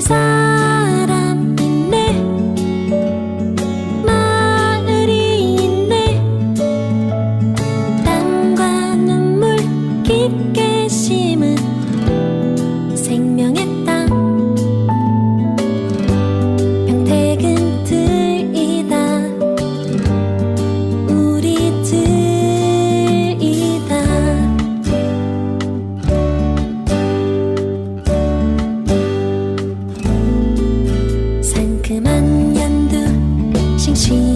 사람 있네 마을이 있네. 땀과 눈물 깊게 情。